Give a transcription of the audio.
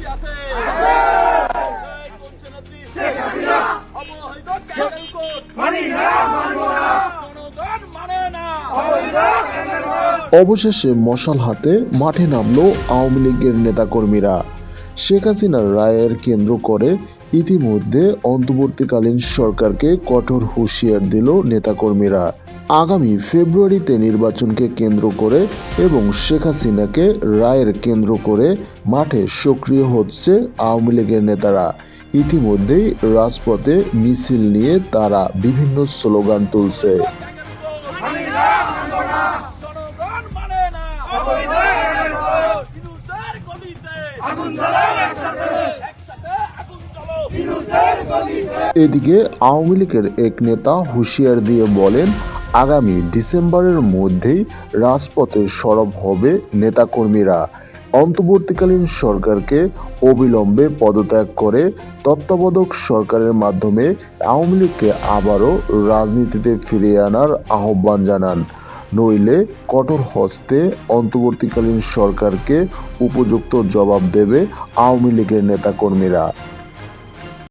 নেত্রী আছে? এই বলছে নেত্রী অবৈধ ক্যান্ডেল কোড। জনগণ মানে না। অবশেষে মশাল হাতে মাঠে নামলো আওয়ামী লীগের নেতাকর্মীরা। শেখ হাসিনার রায়ের কেন্দ্র করে ইতিমধ্যে অন্তর্বর্তীকালীন সরকারকে কঠোর হুঁশিয়ার দিল নেতাকর্মীরা। আগামী ফেব্রুয়ারিতে নির্বাচনকে কেন্দ্র করে এবং শেখ হাসিনাকে রায়ের কেন্দ্র করে মাঠে সক্রিয় হচ্ছে আওয়ামী লীগের নেতারা। ইতিমধ্যেই রাজপথে মিছিল নিয়ে তারা বিভিন্ন স্লোগান তুলছে জনগণ মানে না বিরুদ্ধের এদিকে আওয়ামী লীগের এক নেতা হুঁশিয়ার দিয়ে বলেন, আগামী ডিসেম্বরের মধ্যেই রাজপথে সরব হবে নেতাকর্মীরা। অন্তর্বর্তীকালীন সরকারকে অবিলম্বে পদত্যাগ করে তত্ত্বাবধায়ক সরকারের মাধ্যমে আওয়ামী লীগকে আবারও রাজনীতিতে ফিরিয়ে আনার আহ্বান জানান। নইলে কঠোর হস্তে অন্তর্বর্তীকালীন সরকারকে উপযুক্ত জবাব দেবে আওয়ামী লীগের নেতাকর্মীরা।